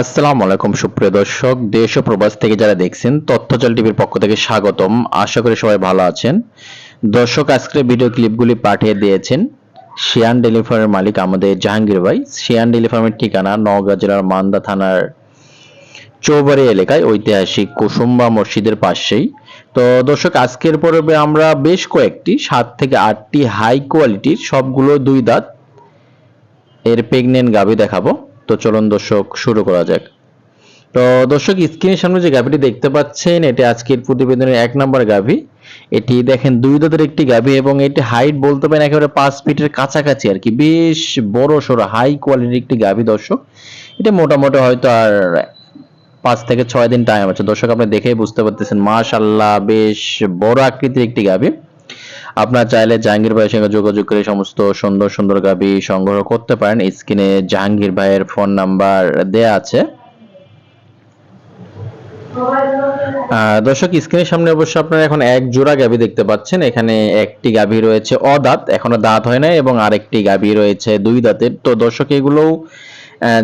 আসসালামু আলাইকুম, সুপ্রিয় দর্শক। দেশ ও প্রবাস থেকে যারা দেখছেন, তথ্যজল টিভির পক্ষ থেকে স্বাগতম। আশা করি সবাই ভালো আছেন। দর্শক, আজকের ভিডিও ক্লিপগুলি পাঠিয়ে দিয়েছেন শিয়ান ডেলি ফার্মের মালিক আমাদের জাহাঙ্গীর ভাই। শিয়ান ডেলি ফার্মের ঠিকানা নওগাঁ জেলার মান্দা থানার চৌবাড়ি এলাকায় ঐতিহাসিক কুসুম্বা মসজিদের পাশেই। তো দর্শক, আজকের পর্বে আমরা বেশ কয়েকটি, সাত থেকে আটটি হাই কোয়ালিটির সবগুলো দুই দাঁত এর প্রেগনেন্ট গাভী দেখাবো। তো চলুন দর্শক, শুরু করা যাক। তো দর্শক, স্ক্রিনের সামনে যে গাভীটি দেখতে পাচ্ছেন, এটি আজকের প্রতিবেদনের এক নম্বর গাভী। এটি দেখেন, দুই দাঁতের একটি গাভী এবং এটি হাইট বলতে পারেন একেবারে পাঁচ ফিটের কাছাকাছি আর কি। বেশ বড় সড়ো হাই কোয়ালিটির একটি গাভী দর্শক। এটা মোটামুটি হয়তো আর পাঁচ থেকে ছয় দিন টাইম আছে। দর্শক, আপনি দেখেই বুঝতে পারতেছেন মাশাল্লাহ বেশ বড় আকৃতির একটি গাভী। আপনার চাইলে জাহাঙ্গীর ভাইয়ের সঙ্গে যোগাযোগ করে সমস্ত সুন্দর সুন্দর গাবি সংগ্রহ করতে পারেন। স্ক্রিনে জাহাঙ্গীর ভাইয়ের ফোন নাম্বার দেয়া আছে। দর্শক, স্ক্রিনের সামনে অবশ্য আপনারা এখন এক জোড়া গাবি দেখতে পাচ্ছেন। এখানে একটি গাবি রয়েছে অদাঁত এখনও দাঁত হয় না এবং আরেকটি গাবি রয়েছে দুই দাঁতের। তো দর্শক, এগুলোও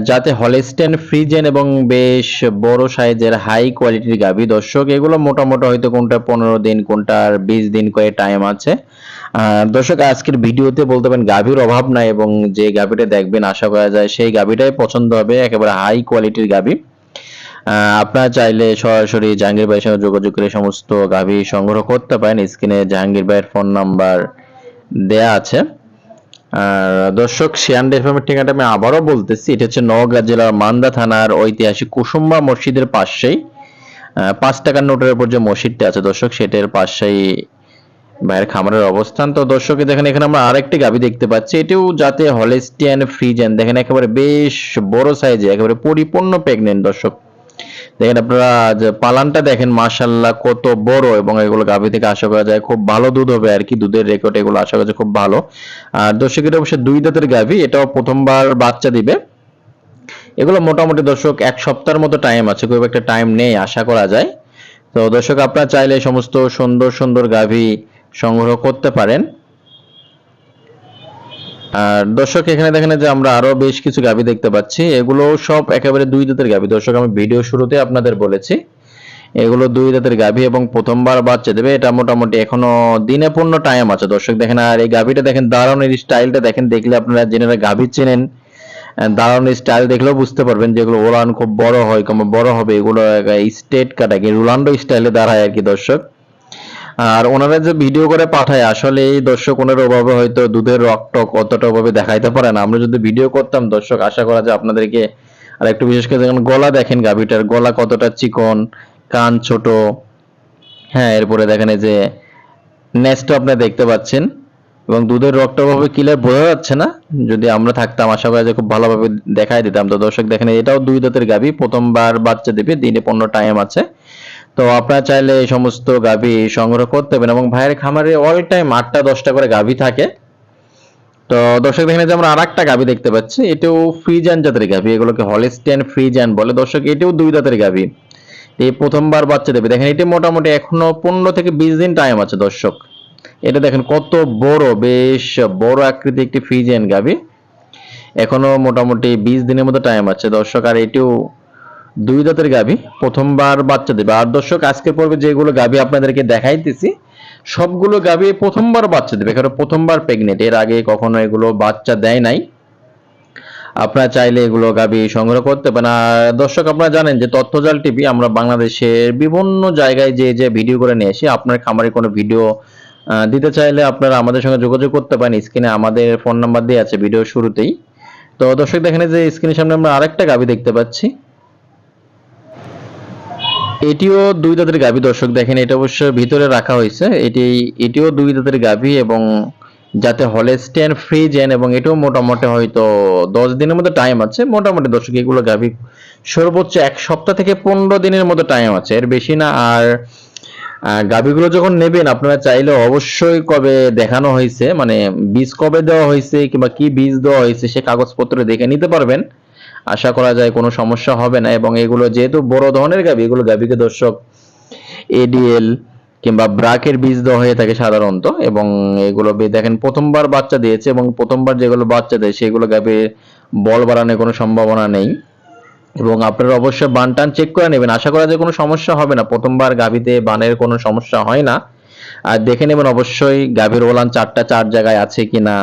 যাতে হলেস্টেন, ফ্রিজেন এবং বেশ বড় সাইজের হাই কোয়ালিটির গাবি দর্শক, এগুলো মোটামুটি হয়তো কোনটা পনেরো দিন, কোনটার বিশ দিন করে টাইম আছে। দর্শক, আজকের ভিডিওতে বলতে পারেন গাভীর অভাব নাই এবং যে গাভীটা দেখবেন, আশা করা যায় সেই গাভীটাই পছন্দ হবে, একেবারে হাই কোয়ালিটির গাভী। আপনারা চাইলে সরাসরি জাহাঙ্গীর ভাইয়ের সঙ্গে যোগাযোগ করে সমস্ত গাভী সংগ্রহ করতে পারেন। স্ক্রিনে জাহাঙ্গীর ভাইয়ের ফোন নাম্বার দেয়া আছে। দর্শক শিয়ান এফএমের ঠিকানাটা আমি আবারও বলতেছি। এটা হচ্ছে নওগাঁ জেলার মান্দা থানার ঐতিহাসিক কুসুম্বা মসজিদের পাশেই। পাঁচ টাকার নোটের উপর যে মসজিদটা আছে দর্শক, সেটার পাশেই ভাইয়ের খামারের অবস্থান। তো দর্শকে দেখেন, এখানে আমরা আরেকটি গাবি দেখতে পাচ্ছি। এটিও যাতে হলেস্টিয়ান ফ্রিজেন। দেখেন, একেবারে বেশ বড় সাইজে একেবারে পরিপূর্ণ প্রেগনেন্ট দর্শক। দেখেন আপনারা যে পালানটা দেখেন মাশাল্লাহ কত বড় এবং এগুলো গাভী থেকে আশা করা যায় খুব ভালো দুধ হবে আর কি, দুধের রেকর্ড এগুলো আশা করা যায় খুব ভালো। আর দর্শক এটা অবশ্যই দুই দাঁতের গাভী, এটাও প্রথমবার বাচ্চা দিবে। এগুলো মোটামুটি দর্শক এক সপ্তাহের মতো টাইম আছে, খুব একটা টাইম নেই আশা করা যায়। তো দর্শক, আপনারা চাইলে সমস্ত সুন্দর সুন্দর গাভী সংগ্রহ করতে পারেন। আর দর্শক, এখানে দেখেন যে আমরা আরও বেশ কিছু গাভী দেখতে পাচ্ছি। এগুলো সব একেবারে দুই দাঁতের গাভী দর্শক, আমি ভিডিও শুরুতে আপনাদের বলেছি, এগুলো দুই দাঁতের গাভী এবং প্রথমবার বাচ্চা দেবে। এটা মোটামুটি এখনও দিনে পূর্ণ টাইম আছে। দর্শক, দেখেন, আর এই গাভীটা দেখেন দাঁড়ানোর স্টাইলটা দেখেন, দেখলে আপনারা জেনারা গাভী চেনেন। দাঁড়ানোর স্টাইল দেখলেও বুঝতে পারবেন যেগুলো ওলান খুব বড় হয় কম বড় হবে। এগুলো স্টেট কাটা কি রোলান্ডো স্টাইলে দাঁড়ায় আর কি দর্শক। আর ওনারা যে ভিডিও করে পাঠায়, আসলে এই দর্শক ওনার অভাবে হয়তো দুধের রক্ত কতটা ওভাবে দেখাইতে পারে না। আমরা যদি ভিডিও করতাম, দর্শক, আশা করা যায় আপনাদেরকে আর একটু বিশেষ করে যেমন গলা দেখেন গাভীটার, গলা কতটা চিকন, কান ছোট। হ্যাঁ এরপরে দেখেন এই যে নেস্টও আপনি দেখতে পাচ্ছেন। এবং দুধের রক্তটা ওভাবে ক্লিয়ার বোঝা যাচ্ছে না। যদি আমরা থাকতাম, আশা করা যায় খুব ভালোভাবে দেখাই দিতাম। তো দর্শক, দেখেন এটাও দুই দাঁতের গাভী। প্রথমবার বাচ্চা দিবে, দিনে পনেরো টাইম আছে। তো আপনারা চাইলে এই সমস্ত গাভী সংগ্রহ করতে পারেন এবং ভাইয়ের খামারে অল টাইম আটটা, দশটা করে গাভী থাকে। তো দর্শক দেখেন যে আমরা আর একটা গাভী দেখতে পাচ্ছি, এটাও ফ্রিজান জাতের গাভী, এগুলোকে হলিস্টিয়ান ফ্রিজান বলে। দর্শক, এটাও দুই দাঁতের গাভী। এই প্রথমবার বাচ্চা দেবে। দেখেন, এটা মোটামুটি এখনও পনেরো থেকে বিশ দিন টাইম আছে দর্শক। এটা দেখেন, কত বড়, বেশ বড় আকৃতি একটি ফ্রিজিয়ান গাভী। এখনও মোটামুটি বিশ দিনের মতো টাইম আছে দর্শক, আর এটিও দুই দাঁতের গাভী। প্রথমবার বাচ্চা দেবে। আর দর্শক আজকে পর্বে যেগুলো গাভী আপনাদেরকে দেখাইতেছি, সবগুলো গাভী প্রথমবার বাচ্চা দেবে। কারণ প্রথমবার প্রেগনেন্ট এর আগে কখনো এগুলো বাচ্চা দেয় নাই। আপনারা চাইলে এগুলো গাভী সংগ্রহ করতে পারেন। আর দর্শক, আপনারা জানেন যে তথ্যজাল টিভি, আমরা বাংলাদেশের বিভিন্ন জায়গায় যে যে ভিডিও করে নিয়ে আসি, আপনার খামারে কোনো ভিডিও দিতে চাইলে আপনারা আমাদের সঙ্গে যোগাযোগ করতে পারেন। স্ক্রিনে আমাদের ফোন নাম্বার দিয়ে আছে ভিডিও শুরুতেই। তো দর্শক, দেখেন যে স্ক্রিনের সামনে আমরা আরেকটা গাভী দেখতে পাচ্ছি। এটিও দুই দাঁতের গাভী, দর্শক দেখেন, এটা অবশ্য ভিতরে রাখা হয়েছে। এটি, এটিও দুই দাঁতের গাভী এবং যাতে হলেস্টেন ফ্রিজেন এবং এটাও মোটামুটি হয়তো দশ দিনের মতো টাইম আছে। মোটামুটি দর্শক, এগুলো গাভী সর্বোচ্চ এক সপ্তাহ থেকে পনেরো দিনের মতো টাইম আছে। এর বেশি না। আর গাভীগুলো যখন নেবেন, আপনারা চাইলে অবশ্যই কবে দেখানো হয়েছে মানে বীজ কবে দেওয়া হয়েছে কিংবা কি বীজ দেওয়া হয়েছে সে কাগজপত্র দেখে নিতে পারবেন। আশা করা যায় কোনো সমস্যা হবে না এবং এগুলো যেহেতু বড় ধরনের গাভী এগুলো গাভীকে দর্শক এডিএল কিংবা ব্রাকের বীজ দেওয়া হয়ে থাকে সাধারণত এবং এগুলো দেখেন প্রথমবার বাচ্চা দিয়েছে এবং প্রথমবার যেগুলো বাচ্চা দেয়, সেগুলো গাভীর বল বাড়ানোর কোনো সম্ভাবনা নেই। এবং আপনারা অবশ্যই বান টান চেক করে নেবেন। আশা করা যায় কোনো সমস্যা হবে না। প্রথমবার গাভীতে বানের কোনো সমস্যা হয় না। আর দেখে নেবেন অবশ্যই গাভীর ওলান চারটা চার জায়গায় আছে কিনা।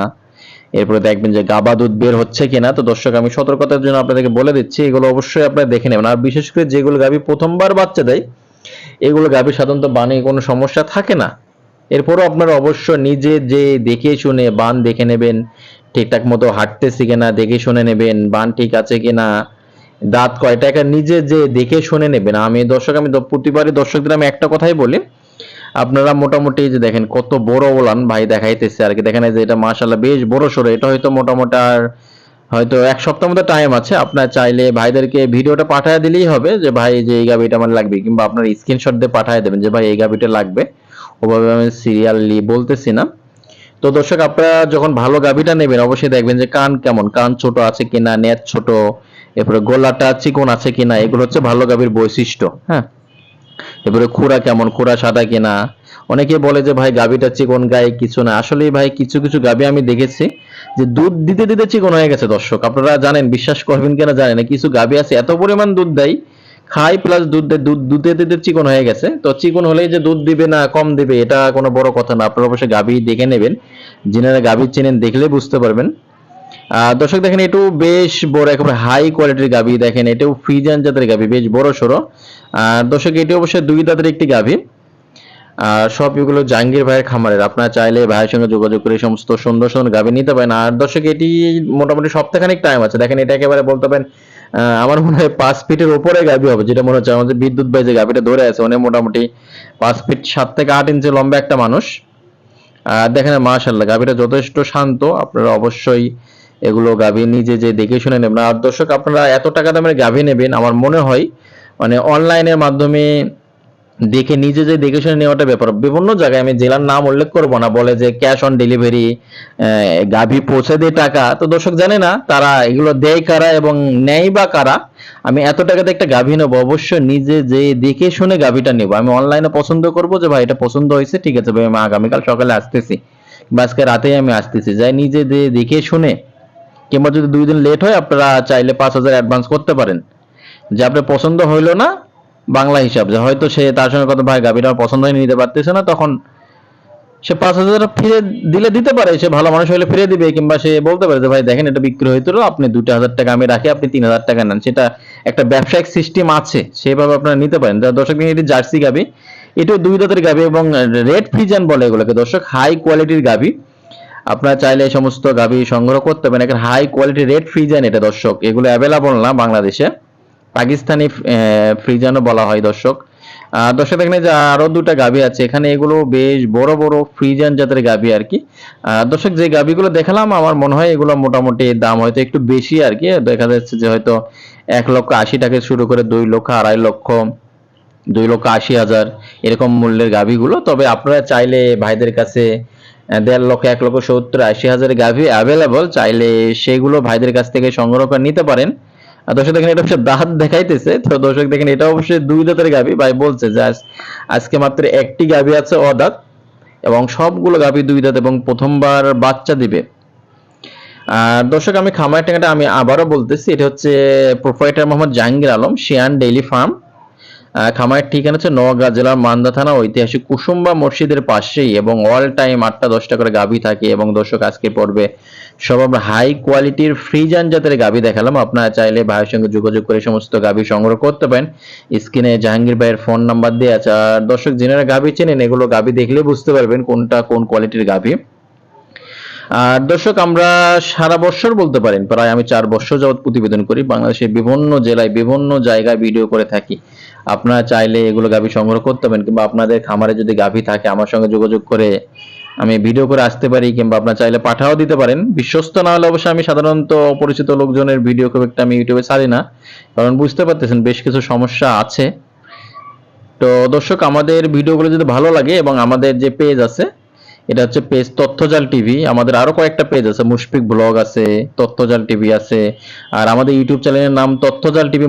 এরপরে দেখবেন যে গাবা দুধ বের হচ্ছে কিনা। তো দর্শক, আমি সতর্কতার জন্য আপনাদেরকে বলে দিচ্ছি, এগুলো অবশ্যই আপনারা দেখে নেবেন। আর বিশেষ করে যেগুলো গাভী প্রথমবার বাচ্চা দেয়, এগুলো গাভীর সাধারণত বানে কোনো সমস্যা থাকে না। এরপরও আপনারা অবশ্য নিজে যে দেখে শুনে বান দেখে নেবেন, ঠিকঠাক মতো হাঁটতেছে কিনা, দেখে শুনে নেবেন, বান ঠিক আছে কিনা, দাঁত কয়টা একটা নিজে যে দেখে শুনে নেবেন। আমি দর্শক, আমি প্রতিবারই দর্শকদের আমি একটা কথাই বলি আপনারা মোটামুটি যে দেখেন কত বড় ওলান ভাই দেখাইতেছে আর কি। দেখেন যে এটা মাশাল্লাহ বেশ বড় সড়ো এটা হয়তো মোটামুটি আর হয়তো এক সপ্তাহ মতো টাইম আছে। আপনার চাইলে ভাইদেরকে ভিডিওটা পাঠিয়ে দিলেই হবে যে, ভাই যে এই গাবিটা আমার লাগবে। কিংবা আপনার স্ক্রিনশট দিয়ে পাঠিয়ে দেবেন যে, ভাই, এই গাবিটা লাগবে। ওভাবে আমি সিরিয়ালি বলতেছি না। তো দর্শক, আপনারা যখন ভালো গাভিটা নেবেন, অবশ্যই দেখবেন যে কান কেমন। কান ছোট আছে কিনা, নেট ছোট, এরপরে গলাটা চিকন আছে কিনা, এগুলো হচ্ছে ভালো গাভীর বৈশিষ্ট্য। হ্যাঁ? এরপরে খুরা কেমন? খুরা সাদা কিনা? অনেকে বলে যে, ভাই, গাভীটা চিকন গায়ে কিছু না। আসলে ভাই, কিছু কিছু গাভী আমি দেখেছি যে, দুধ দিতে দিতে চিকন হয়ে গেছে, দর্শক। আপনারা জানেন, বিশ্বাস করবেন কিনা জানেন কিছু গাভী আছে, এত পরিমাণ দুধ দেয়, খাই প্লাস দুধ দেয়, দুধ দুধে দিতে চিকন হয়ে গেছে। তো চিকন হলেই যে দুধ দিবে না, কম দিবে, এটা কোনো বড় কথা না। আপনারা অবশ্যই গাভী দেখে নেবেন। যিনারা গাভী চেনেন, দেখলে বুঝতে পারবেন। দর্শক দেখেন এটাও বেশ বড় একেবারে হাই কোয়ালিটির গাভী। দেখেন, এটাও ফ্রিজান জাতের গাভী, বেশ বড় সড়ো আর দর্শক, এটি অবশ্যই দুই দাঁতের একটি গাভী। আর সব এগুলো জাহাঙ্গীর ভাইয়ের খামারের। আপনারা চাইলে ভাইয়ের সঙ্গে যোগাযোগ করে সমস্ত সুন্দর সুন্দর গাভী নিতে পারেন। আর দর্শক, এটি মোটামুটি সপ্তাহখানিক টাইম আছে। দেখেন, এটা একেবারে বলতে পারেন আমার মনে হয় পাঁচ ফিটের উপরে গাভী হবে, যেটা মনে হচ্ছে আমাদের বিদ্যুৎ ভাই যে গাভীটা ধরে আছে অনেক মোটামুটি পাঁচ ফিট সাত থেকে আট ইঞ্চি লম্বা একটা মানুষ। আর দেখেন মাশাল্লাহ গাভীটা যথেষ্ট শান্ত। আপনারা অবশ্যই এগুলো গাভী নিজে যে দেখে শুনে নেবেন। আর দর্শক, আপনারা এত টাকা দামের গাভী নেবেন, আমার মনে হয় মানে অনলাইনের মাধ্যমে দেখে, নিজে যে দেখে শুনে নেওয়াটা ব্যাপার। বিভিন্ন জায়গায় আমি জেলার নাম উল্লেখ করব না, বলে যে ক্যাশ অন ডেলিভারি গাভী পৌঁছে দেয় টাকা। তো দর্শক জানে না, তারা এগুলো দেয় কারা এবং নেয় বা কারা? আমি এত টাকাতে একটা গাভী নেব, অবশ্যই নিজে যে দেখে শুনে গাভীটা নেব। আমি অনলাইনে পছন্দ করব যে, ভাই, এটা পছন্দ হয়েছে, ঠিক আছে, ভাই, আমি আগামীকাল সকালে আসতেছি। বা আজকে রাতেই আমি আসতেছি। যাই নিজে দেখে শুনে কিংবা যদি দুই দিন লেট হয়, আপনারা চাইলে পাঁচ হাজার অ্যাডভান্স করতে পারেন। যে আপনার পছন্দ হইল না, বাংলা হিসাব। যে হয়তো সে তার সঙ্গে কথা, ভাই, গাভীটা আমার পছন্দ হয়ে নিতে পারতেছে না। তখন সে পাঁচ হাজার ফিরে দিলে দিতে পারে। সে ভালো মানুষ হলে ফিরে দিবে, কিংবা সে বলতে পারে যে, ভাই, দেখেন, এটা বিক্রি হইতো আপনি দুটো হাজার টাকা আমি রাখি, আপনি তিন হাজার টাকা নেন। সেটা একটা ব্যবসায়িক সিস্টেম আছে, সেভাবে আপনারা নিতে পারেন। দর্শক এটি জার্সি গাবি এটাও দুই দাঁতের গাবি এবং রেড ফ্রিজান বলে এগুলোকে। দর্শক হাই কোয়ালিটির গাবি আপনারা চাইলে এই সমস্ত গাবি সংগ্রহ করতে পারেন। এখানে হাই কোয়ালিটি রেড ফ্রিজান এটা দর্শক, এগুলো অ্যাভেলেবল না বাংলাদেশে। পাকিস্তানি ফ্রিজানও বলা হয় দর্শক। দর্শক, এখানে যে আরও দুটা গাভী আছে, এখানে এগুলো বেশ বড় বড় ফ্রিজান জাতের গাভী আর কি। দর্শক, যে গাভীগুলো দেখালাম, আমার মনে হয় এগুলো মোটামুটি দাম হয়তো একটু বেশি আর কি। দেখা যাচ্ছে যে হয়তো এক লক্ষ আশি টাকা শুরু করে দুই লক্ষ, আড়াই লক্ষ, দুই লক্ষ আশি হাজার এরকম মূল্যের গাভীগুলো। তবে আপনারা চাইলে ভাইদের কাছে দেড় লক্ষ, এক লক্ষ সত্তর, আশি হাজার গাভী অ্যাভেলেবল চাইলে সেগুলো ভাইদের কাছ থেকে সংগ্রহ করে নিতে পারেন। দর্শক দেখেন, এটা হচ্ছে দাঁত দেখাইতেছে। তো দর্শক দেখেন, এটা অবশ্যই দুই দাঁতের গাভী। ভাই বলছে যে আজকে মাত্র একটি গাভী আছে অদাঁত এবং সবগুলো গাভী দুই দাঁত এবং প্রথমবার বাচ্চা দিবে। আর দর্শক, আমি খামার টাকাটা আমি আবারও বলতেছি, এটা হচ্ছে proprietor Mohammad Jahangir Alam, Shiyan daily farm. খামারের ঠিকানা হচ্ছে নওগাঁ জেলার মান্দা থানা, ঐতিহাসিক কুসুম্বা মসজিদের পাশেই এবং অল টাইম আটটা দশটা করে গাভী থাকে এবং দর্শক আজকে পড়বে সব আমরা হাই কোয়ালিটির ফ্রিজান জাতের গাভী দেখালাম। আপনারা চাইলে ভাইয়ের সঙ্গে যোগাযোগ করে সমস্ত গাভী সংগ্রহ করতে পারেন। স্ক্রিনে জাহাঙ্গীর ভাইয়ের ফোন নাম্বার দেওয়া আছে। আর দর্শক, যিনারা গাভী চেনেন, এগুলো গাভী দেখলে বুঝতে পারবেন কোনটা কোন কোয়ালিটির গাভী। আর দর্শক, আমরা সারা বছর বলতে পারেন, প্রায় আমি চার বছর যাবত প্রতিবেদন করি, বাংলাদেশের বিভিন্ন জেলায় বিভিন্ন জায়গায় ভিডিও করে থাকি। আপনারা চাইলে এগুলো গাভী সংগ্রহ করতে পারেন, কিংবা আপনাদের খামারে যদি গাভী থাকে, আমার সঙ্গে যোগাযোগ করে আমি ভিডিও করে আসতে পারি, কিংবা আপনারা চাইলে পাঠাও দিতে পারেন। বিশ্বস্ত না হলে অবশ্যই আমি সাধারণত অপরিচিত লোকজনের ভিডিও খুব একটা আমি ইউটিউবে ছাড়ি না, কারণ বুঝতে পারতেছেন বেশ কিছু সমস্যা আছে। তো দর্শক, আমাদের ভিডিওগুলো যদি ভালো লাগে এবং আমাদের যে পেজ আছে এটা হচ্ছে পেজ তথ্যজাল টিভি আমাদের আরও কয়েকটা পেজ আছে, মুশফিক ব্লগ আছে, তথ্যজাল টিভি আছে, আর আমাদের ইউটিউব চ্যানেলের নাম তথ্যজাল টিভি